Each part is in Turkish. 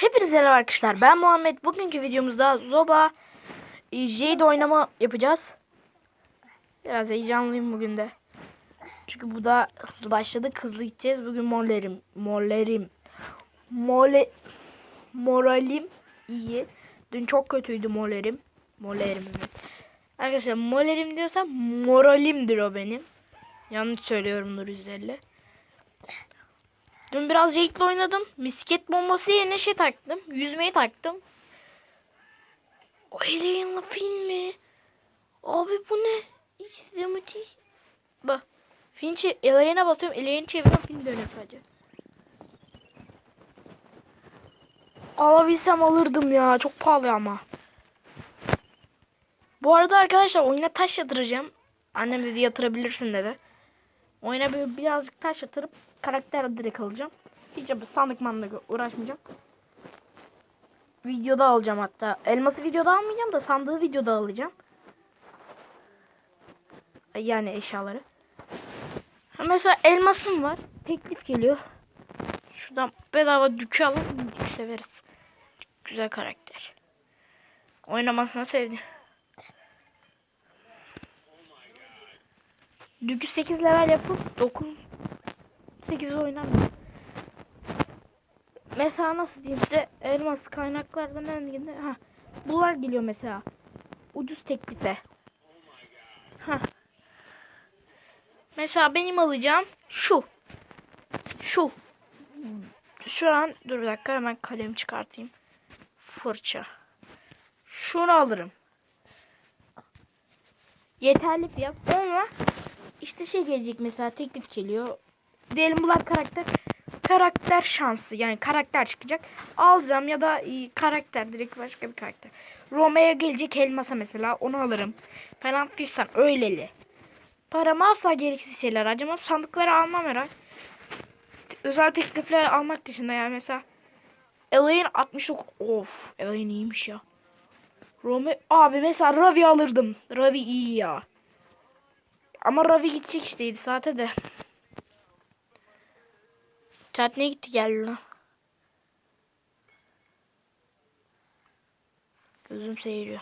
Hepinize merhaba arkadaşlar. Ben Muhammed. Bugünkü videomuzda Zoba e, Jade oynama yapacağız. Biraz heyecanlıyım bugün de. Çünkü bu da hızlı başladık. Hızlı gideceğiz. Bugün morlerim. Morlerim. Mole, moralim iyi. Dün çok kötüydü molerim. Molerim. Arkadaşlar molerim diyorsam moralimdir o benim. Yanlış söylüyorumdur 150. Dün biraz Jake'le oynadım. Misket bombası yerine şey taktım. Yüzmeyi taktım. O Alien'la film mi? Abi bu ne? Müthiş. Bak. Film çe Alien'e basıyorum. Alien çeviriyorum. Film dönüyor sadece. Alabilsem alırdım ya. Çok pahalı ama. Bu arada arkadaşlar oyuna taş yatıracağım. Annem dedi yatırabilirsin dedi. Oyuna böyle birazcık taş yatırıp karakter direkt alacağım. Hiç sandık mandık uğraşmayacağım. Videoda alacağım hatta. Elması videoda almayacağım da sandığı videoda alacağım. Yani eşyaları. Ha mesela elmasım var. Teklif geliyor. Şuradan bedava dükü alalım. Severiz. Güzel karakter. Oynamasını sevdim. Dükü 8 level yapıp 9 8 oynamıyor. Mesela nasıl diyeyim size elmas kaynaklardan en ha bunlar geliyor mesela ucuz teklife. Ha. Mesela benim alacağım şu. Şu. Şu an dur bir dakika hemen kalem çıkartayım. Fırça. Şunu alırım. Yeterli fiyat. Onunla işte şey gelecek mesela teklif geliyor. Diyelim bunlar karakter karakter şansı yani karakter çıkacak. Alacağım ya da e, karakter direkt başka bir karakter. Romeo gelecek elmasa mesela onu alırım. Falan fistan öyleli. Paramı asla gereksiz şeyler harcamam. Sandıkları almam herhalde. Özel teklifler almak dışında yani mesela Elaine 69 of Elaine iyiymiş ya. Romeo abi mesela Ravi alırdım. Ravi iyi ya. Ama Ravi gidecek işte saate de. Ne gitti geldi lan. Gözüm seyiriyor.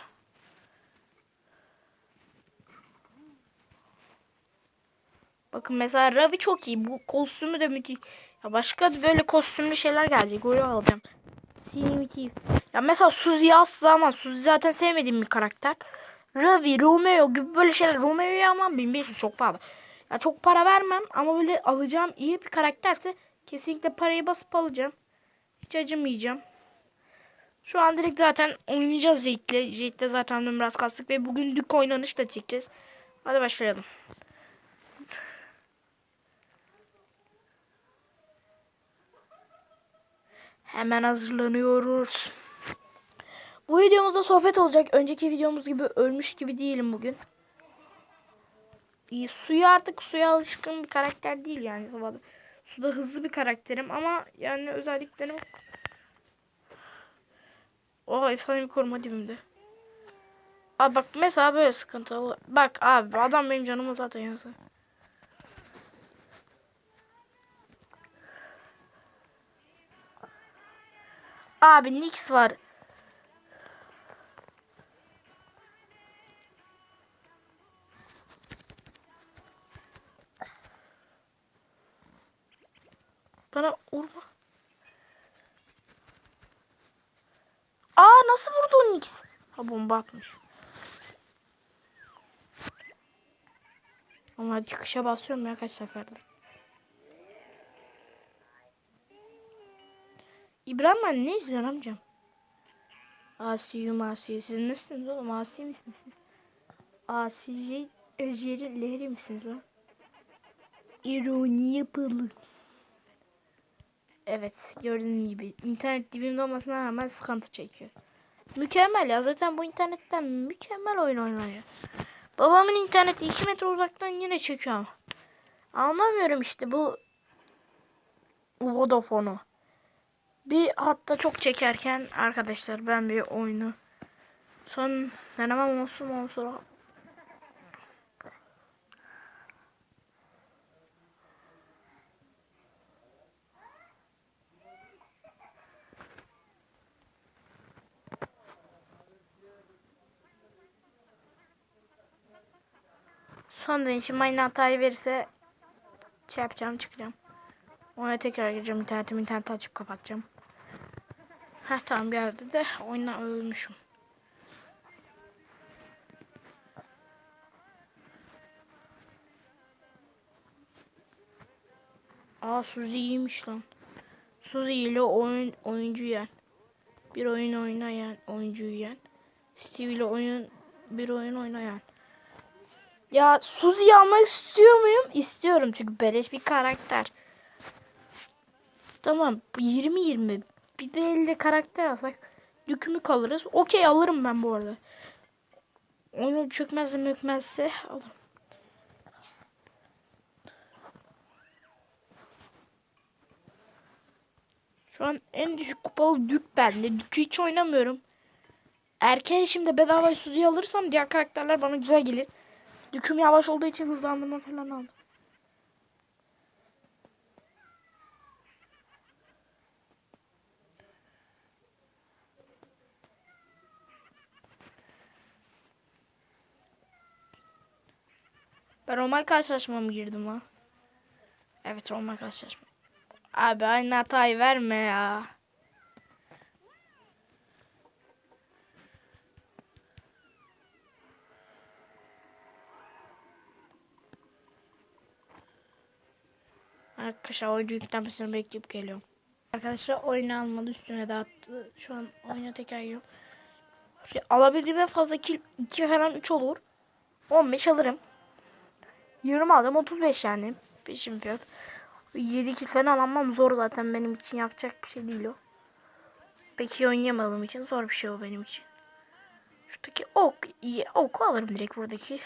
Bakın mesela Ravi çok iyi. Bu kostümü de müthiş. Ya başka böyle kostümlü şeyler gelecek. Oraya alacağım. Sinimitif. Ya mesela Suzy asla ama Suzy zaten sevmediğim bir karakter. Ravi, Romeo gibi böyle şeyler. Romeo'yu almam 1500 çok pahalı. Ya çok para vermem ama böyle alacağım iyi bir karakterse kesinlikle parayı basıp alacağım. Hiç acımayacağım. Şu an direkt zaten oynayacağız Jade'le. Jade'le zaten dün biraz kastık ve bugün dük oynanış da çekeceğiz. Hadi başlayalım. Hemen hazırlanıyoruz. Bu videomuzda sohbet olacak. Önceki videomuz gibi ölmüş gibi değilim bugün. İyi, suya artık suya alışkın bir karakter değil yani. Suda hızlı bir karakterim ama yani özelliklerim Oha efsane bir koruma dibimde. Abi bak mesela böyle sıkıntı olur. Bak abi adam benim canımı zaten yazdı. Abi Nix var. Bana vurma. Aa nasıl vurdu Nix? Ha bomba atmış. Ama çıkışa basıyorum ya kaç seferde. İbrahim ben ne izliyorsun amcam? Asiyum asiyo. Siz nesiniz oğlum? Asi misiniz? Asiye Ejeri Lehri misiniz lan? İroni yapılı. Evet gördüğün gibi internet dibimde olmasına rağmen sıkıntı çekiyor. Mükemmel ya zaten bu internetten mükemmel oyun oynanıyor. Babamın interneti 2 metre uzaktan yine çekiyor. Anlamıyorum işte bu Vodafone'u. Bir hatta çok çekerken arkadaşlar ben bir oyunu son denemem olsun olsun Son deneyişim aynı hatayı verirse şey yapacağım çıkacağım. Ona tekrar gireceğim internetimi interneti açıp kapatacağım. Heh tamam geldi de oyuna ölmüşüm. Aa Suzy iyiymiş lan. Suzy ile oyun oyuncu yen. Bir oyun oynayan oyuncuyu yen. Steve ile oyun bir oyun oynayan. Ya Suzy'yi almak istiyor muyum? İstiyorum çünkü beleş bir karakter. Tamam 20-20 bir de elde karakter alsak yükümü kalırız. Okey alırım ben bu arada. Oyun çökmezse mökmezse alırım. Şu an en düşük kupalı Dük bende. Dük'ü hiç oynamıyorum. Erken şimdi bedava Suzy'yi alırsam diğer karakterler bana güzel gelir. Düküm yavaş olduğu için hızlandırma falan aldım. Ben normal karşılaşmama mı girdim lan? Evet normal karşılaşma. Abi aynı hatayı verme ya. Arkadaşlar oyuncu yüklenmesini bekleyip geliyorum. Arkadaşlar oyunu almadı üstüne dağıttı. Şu an oyuna tekrar giriyorum. Şey, alabildiğim en fazla kill 2 falan 3 olur. 15 alırım. 20 aldım 35 yani. Peşin fiyat. 7 kill falan almam zor zaten benim için yapacak bir şey değil o. Peki oynayamadığım için zor bir şey o benim için. Şuradaki ok, oku alırım direkt buradaki.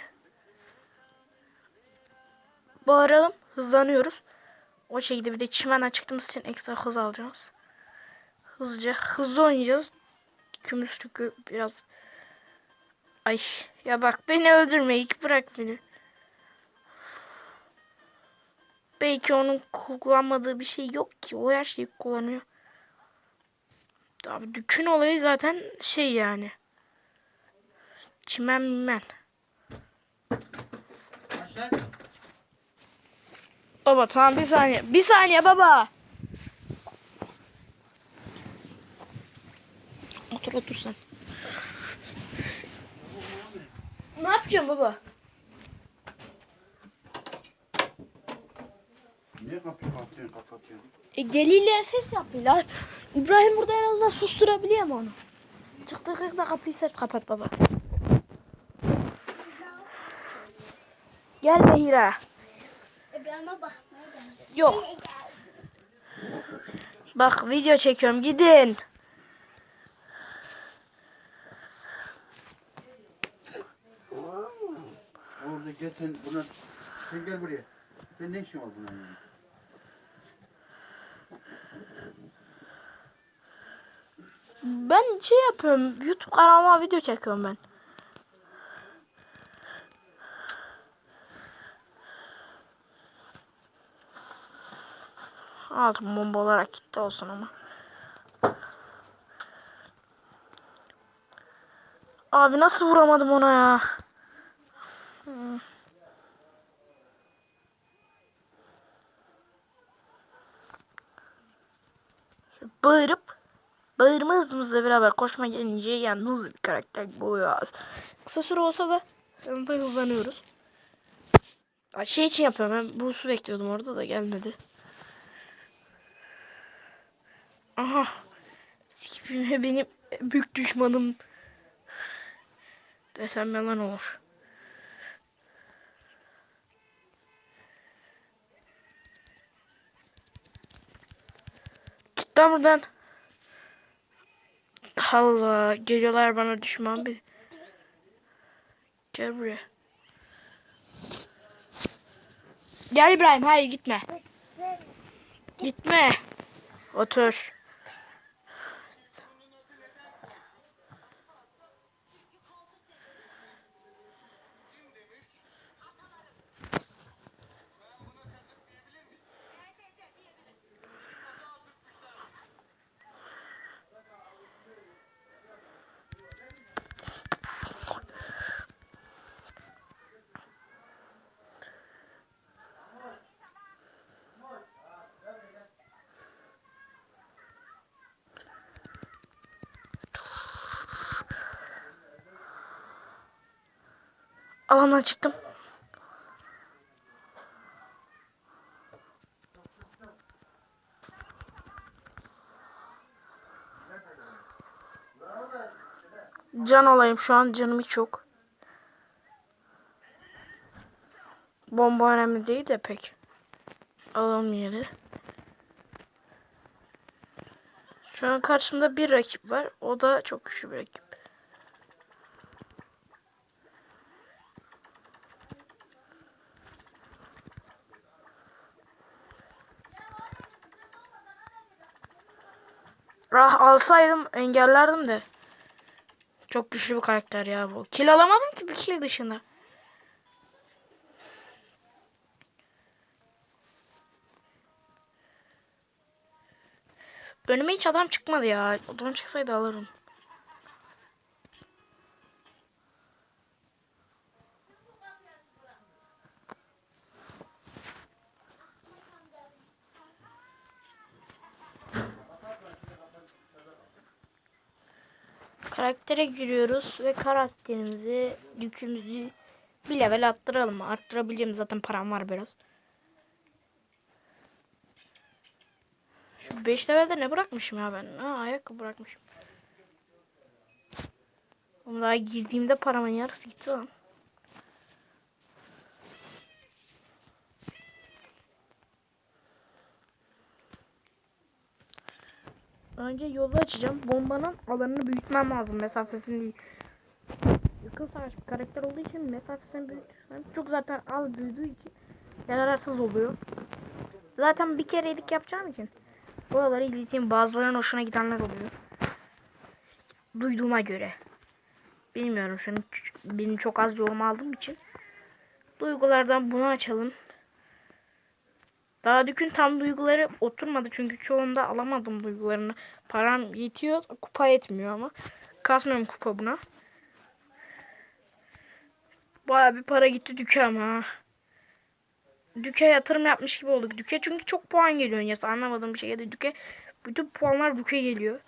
Bağıralım, hızlanıyoruz. O şekilde bir de çimen çıktığımız için ekstra hız alacağız. Hızlıca, hızlı oynayacağız. Kümüs çünkü biraz... Ay ya bak beni öldürme ilk bırak beni. Belki onun kullanmadığı bir şey yok ki. O her şeyi kullanıyor. Abi dükün olayı zaten şey yani. Çimen mimen. Baba tamam bir saniye. Bir saniye baba. Otur otur sen. Ne yapıyorsun baba? Niye kapıyı kapatıyorsun kapatıyorsun? E, geliler ses yapıyorlar. İbrahim burada en azından susturabiliyor mu onu? Çıktık da kapıyı sert kapat baba. Gel Behira. İbrahim'e bakmaya geldim. Yok. Bak video çekiyorum gidin. Orada getir buna. Sen gel buraya. Sen ne işin var bunun yanında? Ben şey yapıyorum. YouTube kanalıma video çekiyorum ben. Aldım bomba olarak gitti olsun ama. Abi nasıl vuramadım ona ya? Hmm. Bağırıp Bağırma hızımızla beraber koşma gelince yalnız bir karakter bu ya. Kısa süre olsa da hızlı hızlanıyoruz. Şey için yapıyorum ben bu su bekliyordum orada da gelmedi. Aha. Sikimle benim büyük düşmanım desem yalan olur. Git buradan. Allah geliyorlar bana düşman bir. Gel buraya. Gel İbrahim hayır gitme. Gitme. Otur. Alandan çıktım. Can olayım şu an canım hiç yok. Bomba önemli değil de pek. Alalım yeri. Şu an karşımda bir rakip var. O da çok güçlü bir rakip. Alsaydım engellerdim de. Çok güçlü bir karakter ya bu. Kill alamadım ki bir kill dışında. Önüme hiç adam çıkmadı ya. Adam çıksaydı alırım. Karaktere giriyoruz ve karakterimizi, yükümüzü bir level arttıralım. Arttırabileceğim zaten param var biraz. Şu 5 levelde ne bırakmışım ya ben? Ha ayakkabı bırakmışım. Ama daha girdiğimde paramın yarısı gitti lan. Önce yolu açacağım. Bombanın alanını büyütmem lazım. Mesafesini. Yakın savaş bir karakter olduğu için mesafesini büyütürsem çok zaten az büyüdüğü için yararsız oluyor. Zaten bir kere yedik yapacağım için buraları izleyeceğim. Bazılarının hoşuna gidenler oluyor. Duyduğuma göre. Bilmiyorum şu an benim çok az yorum aldığım için. Duygulardan bunu açalım. Daha dükün tam duyguları oturmadı çünkü çoğunda alamadım duygularını. Param yetiyor, kupa yetmiyor ama. Kasmıyorum kupa buna. Baya bir para gitti düke ama. Düke yatırım yapmış gibi olduk. Düke çünkü çok puan geliyor. Ya anlamadığım bir şekilde düke. Bütün puanlar düke geliyor.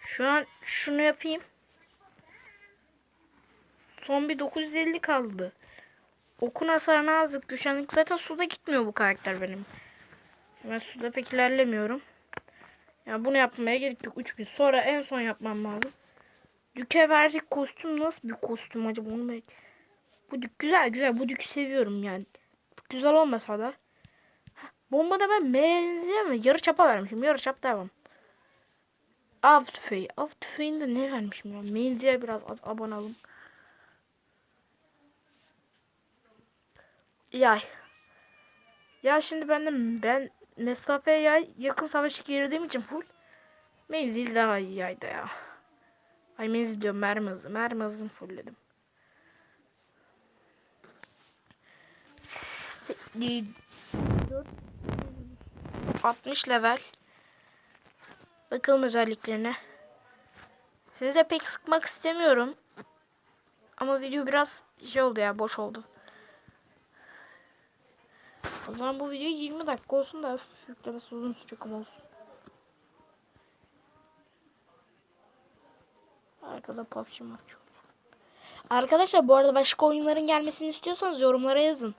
Şu an şunu yapayım. Son bir 950 kaldı. Okun hasarına azlık düşenlik. Zaten suda gitmiyor bu karakter benim. Ben suda pek ilerlemiyorum. Ya bunu yapmaya gerek yok. 3 gün sonra en son yapmam lazım. Düke verdik kostüm nasıl bir kostüm acaba onu merak Bu dük güzel güzel. Bu dükü seviyorum yani. Güzel olmasa da. Heh, Bombada ben benziyor mi? Yarı çapa vermişim. Yarı çap devam. Av tüfeği. Av tüfeğinde ne vermişim ya? Menzile biraz ab- abone olun. Yay. Ya şimdi ben de ben mesafeye yay yakın savaşı girdiğim için full menzil daha iyi yayda ya. Ay menzil diyorum mermi hızı. Mermi hızını fullledim. Se- 60 level. Bakalım özelliklerine. Sizi de pek sıkmak istemiyorum. Ama video biraz şey oldu ya boş oldu. O zaman bu video 20 dakika olsun da öf, yüklemesi uzun sürecek olsun. Arkada PUBG maç oluyor. Arkadaşlar bu arada başka oyunların gelmesini istiyorsanız yorumlara yazın.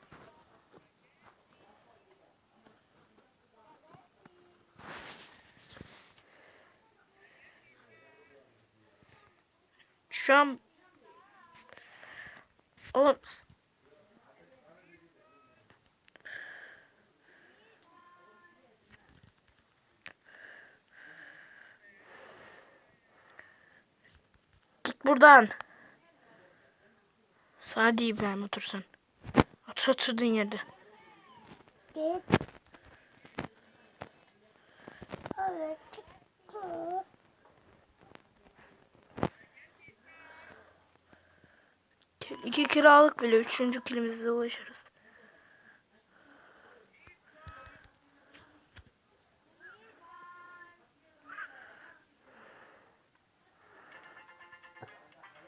Şu an Oğlum buradan. Hadi İbrahim otur sen. Otur oturduğun yerde. Hadi git. İki kiralık bile üçüncü kilimizde ulaşırız.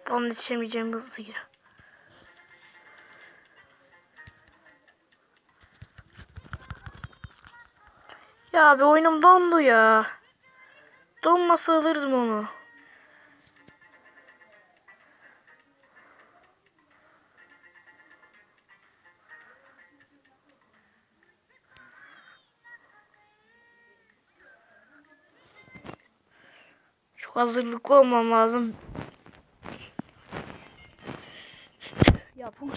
Onu yetişemeyeceğim hızlı gir. Ya abi oyunum dondu ya. Donmasa alırdım onu. Çok hazırlıklı olmam lazım.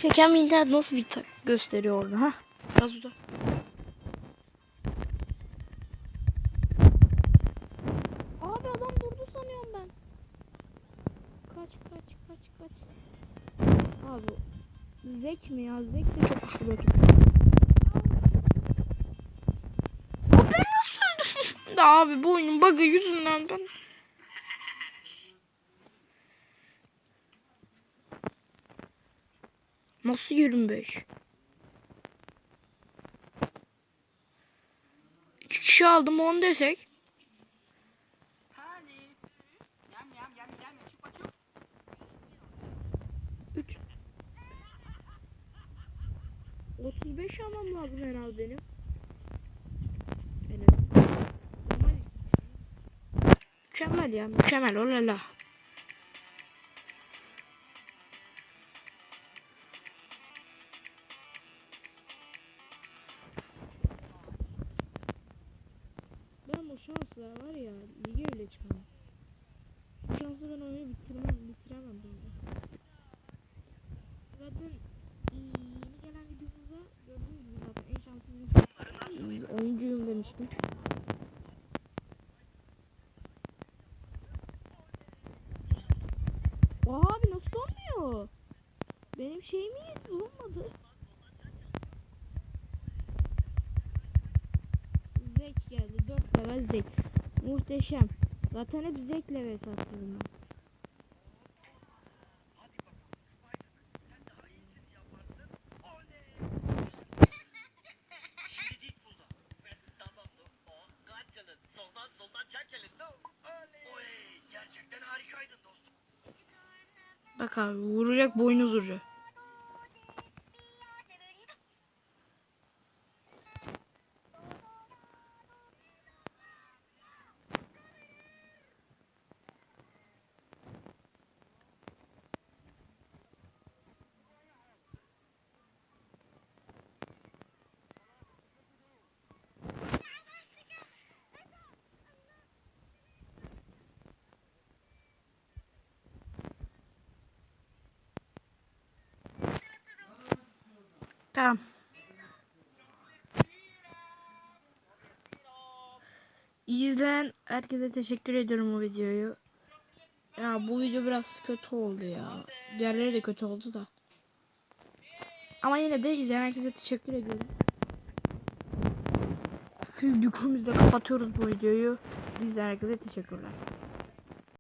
Çeken bir internet nasıl bir gösteriyor orada ha? Biraz uzak. Abi adam durdu sanıyorum ben. Kaç kaç kaç kaç. Abi Zek mi ya? Zek de çok güçlü rakip. Abi bu oyunun bug'ı yüzünden ben... Nasıl 25? İki kişi aldım 10 desek. Üç. 35 almam lazım herhalde benim. Mükemmel ya mükemmel olala. Şansla ben oyunu bitirmem, bitiremem bunu. Zaten yeni gelen videomuzda gördüğünüz gibi zaten en şanssız oyuncuyum demiştim. Abi nasıl olmuyor? Benim şeyim iyi olmadı. Zek geldi. 4 level Zek. Muhteşem. Zaten hep Zek'le atıyorum ben. Bak abi vuracak boynuz vuracak. Tamam. İzleyen herkese teşekkür ediyorum bu videoyu. Ya bu video biraz kötü oldu ya. Diğerleri de kötü oldu da. Ama yine de izleyen herkese teşekkür ediyorum. Sevdiklerimizle kapatıyoruz bu videoyu. İzleyen herkese teşekkürler.